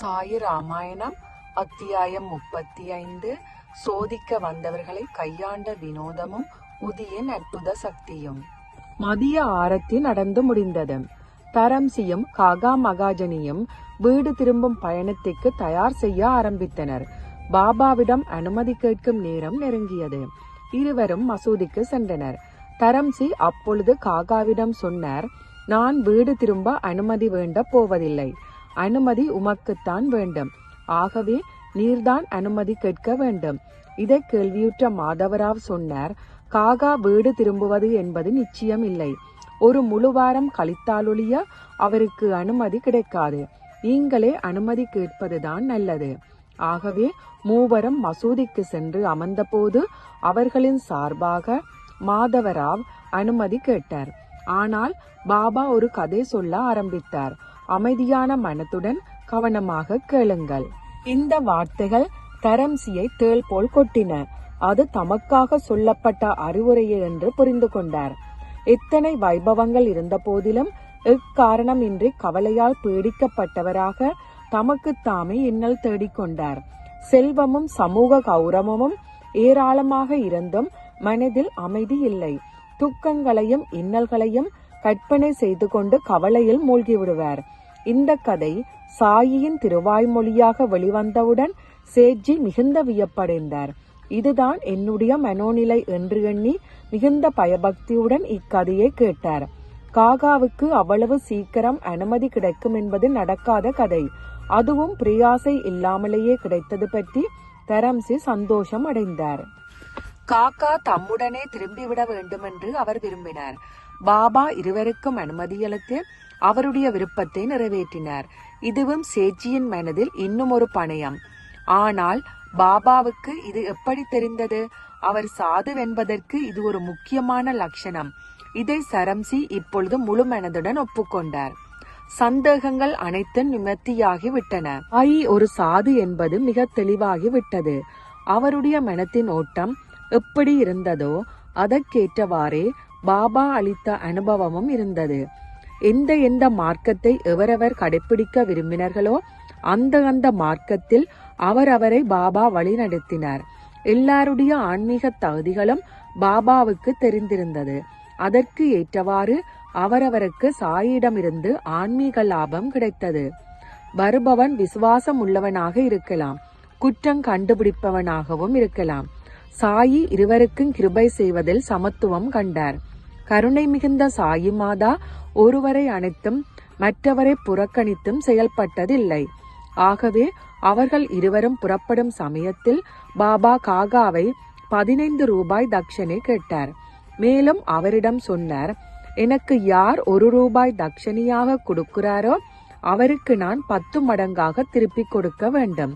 சாயி ராமாயணம் அத்தியாயம் முப்பத்தி ஐந்து சோதிக்க வந்தவர்களை கையாண்ட வினோதமும் உதியின் அற்புத சக்தியும். மதிய ஆரத்தி நடந்து முடிந்தது. தரம்சியும் காகா மகாஜனியும் வீடு திரும்பும் பயணத்திற்கு தயார் செய்ய ஆரம்பித்தனர். பாபாவிடம் அனுமதி கேட்கும் நேரம் நெருங்கியது. இருவரும் மசூதிக்கு சென்றனர். தரம்சி அப்பொழுது காகாவிடம் சொன்னார் நான் வீடு திரும்ப அனுமதி வேண்ட போவதில்லை. அனுமதி உமக்குத்தான் வேண்டும். ஆகவே நீர்தான் அனுமதி கேட்க வேண்டும். இதை கேள்வியுற்ற மாதவராவ் சொன்னார் காகா வீடு திரும்புவது என்பது நிச்சயம் இல்லை. ஒரு முழு வாரம் கழித்தாலொழிய அவருக்கு அனுமதி கிடைக்காது. நீங்களே அனுமதி கேட்பதுதான் நல்லது. ஆகவே மூவரும் மசூதிக்கு சென்று அமர்ந்தபோது அவர்களின் சார்பாக மாதவராவ் அனுமதி கேட்டார். ஆனால் பாபா ஒரு கதை சொல்ல ஆரம்பித்தார். அமைதியான மனத்துடன் கவனமாக கேளுங்கள். இந்த வார்த்தைகள் தரம்சியை தேள் போல் கொட்டின. அது தமக்காக சொல்லப்பட்ட அறிவுரையே என்று புரிந்து கொண்டார். எத்தனை வைபவங்கள் இருந்த போதிலும் இக்காரணமின்றி கவலையால் பீடிக்கப்பட்டவராக தமக்கு தாமே இன்னல் தேடிக்கொண்டார் செல்வமும் சமூக கௌரவமும் ஏராளமாக இருந்தும் மனதில் அமைதி இல்லை. துக்கங்களையும் இன்னல்களையும் கற்பனை செய்து கொண்டு கவலையில் மூழ்கி விடுவார் இந்த கதை சாயியின் திருவாய்மொழியாக வெளிவந்தவுடன் சேட்ஜி மிகுந்த வியப்படைந்தார். இதுதான் என்னுடைய மனோநிலை என்று எண்ணி மிகுந்த பயபக்தியுடன் இக்கதையை கேட்டார். காகாவுக்கு அவ்வளவு சீக்கிரம் அனுமதி கிடைக்கும் என்பது நடக்காத கதை. அதுவும் பிரியாசை இல்லாமலேயே கிடைத்தது பற்றி தரம்சி சந்தோஷம் அடைந்தார். காக்கா தம்முடனே திரும்பிவிட வேண்டுமென்று அவர் விரும்பினார். பாபா இருவருக்கும் அனுமதியளித்து அவருடைய விருப்பத்தை நிறைவேற்றினார். இதுவும் சேஜியின் மனதில் இன்னும் ஒரு பணயம். ஆனால் பாபாவுக்கு இது எப்படி தெரிந்தது? அவர் சாது என்பதற்கு இது ஒரு முக்கியமான லட்சணம். இதை சரம்சி இப்பொழுது முழு மனதுடன் ஒப்புக்கொண்டார். சந்தேகங்கள் அனைத்தும் நிமர்த்தியாகி விட்டன. ஐ ஒரு சாது என்பது மிக தெளிவாகி விட்டது. அவருடைய மனத்தின் ஓட்டம் எப்படி இருந்ததோ அதற்கேற்றவாறே பாபா அளித்த அனுபவமும் இருந்தது. எந்த எந்த மார்க்கத்தை எவரவர் கடைபிடிக்க விரும்பினர்களோ அந்த அந்த மார்க்கத்தில் அவரவரை பாபா வழிநடத்தினார். எல்லாருடைய ஆன்மீக தகுதிகளும் பாபாவுக்கு தெரிந்திருந்தது. அதற்கு ஏற்றவாறு அவரவருக்கு சாயிடமிருந்து ஆன்மீக லாபம் கிடைத்தது. வருபவன் விசுவாசம் உள்ளவனாக இருக்கலாம். குற்றம் கண்டுபிடிப்பவனாகவும் இருக்கலாம். சாயி இருவருக்கும் கிருபை செய்வதில் சமத்துவம் கண்டார். கருணை மிகுந்த சாயி மாதா ஒருவரை அனைத்தும் மற்றவரை புறக்கணித்தும் செயல்பட்டதில்லை. ஆகவே அவர்கள் இருவரும் புறப்படும் சமயத்தில் பாபா காகாவை பதினைந்து ரூபாய் தட்சணை கேட்டார். மேலும் அவரிடம் சொன்னார் எனக்கு யார் ஒரு ரூபாய் தட்சணையாக கொடுக்கிறாரோ அவருக்கு நான் பத்து மடங்காக திருப்பிக் கொடுக்க வேண்டும்.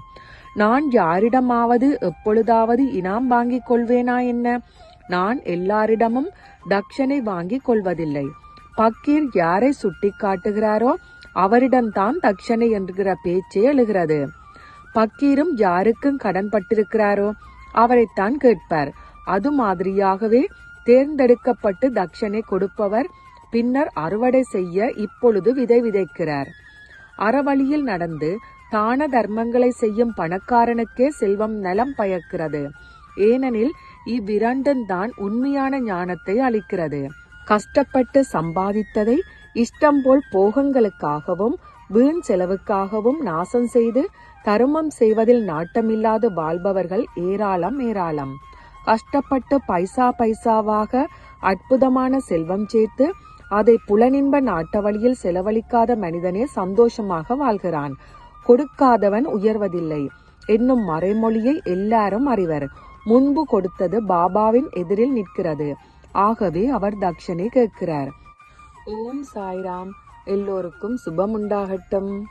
நான் யாரிடமாவது எப்பொழுதாவது இனாம் வாங்கிக் கொள்வேனா என்ன? நான் எல்லாரிடமும் தக்ஷனை வாங்கிக் கொள்வதில்லை. பக்கீர் யாரை சுட்டி காட்டுகிறாரோ அவரிடம்தான் தக்ஷனை என்கிற பேச்சே எழுகிறது. பக்கீரும் யாருக்கும் கடன் பட்டிருக்கிறாரோ அவரைத்தான் கேட்பார். அது மாதிரியாகவே தேர்ந்தெடுக்கப்பட்டு தக்ஷனை கொடுப்பவர் பின்னர் அறுவடை செய்ய இப்பொழுது விதை விதைக்கிறார். அறவழியில் நடந்து தான தர்மங்களை செய்யும் பணக்காரனுக்கே செல்வம் நலம் பயக்கிறது. ஏனெனில் இவ்விரண்டும் தான் உண்மையான ஞானத்தை அளிக்கிறது. கஷ்டப்பட்டு சம்பாதித்ததை இஷ்டம் போல் போகங்களுக்காகவும் வீண் செலவுக்காகவும் நாசம் செய்து தருமம் செய்வதில் நாட்டமில்லாது வாழ்பவர்கள் ஏராளம் ஏராளம். கஷ்டப்பட்டு பைசா பைசாவாக அற்புதமான செல்வம் சேர்த்து அதை புலனின்ப நாட்ட வழியில் செலவழிக்காத மனிதனே சந்தோஷமாக வாழ்கிறான். கொடுக்காதவன் உயர்வதில்லை. என்னும் மறைமொழியை எல்லாரும் அறிவர். முன்பு கொடுத்தது பாபாவின் எதிரில் நிற்கிறது. ஆகவே அவர் தக்ஷனை கேட்கிறார். ஓம் சாய்ராம். எல்லோருக்கும் சுபம் உண்டாகட்டும்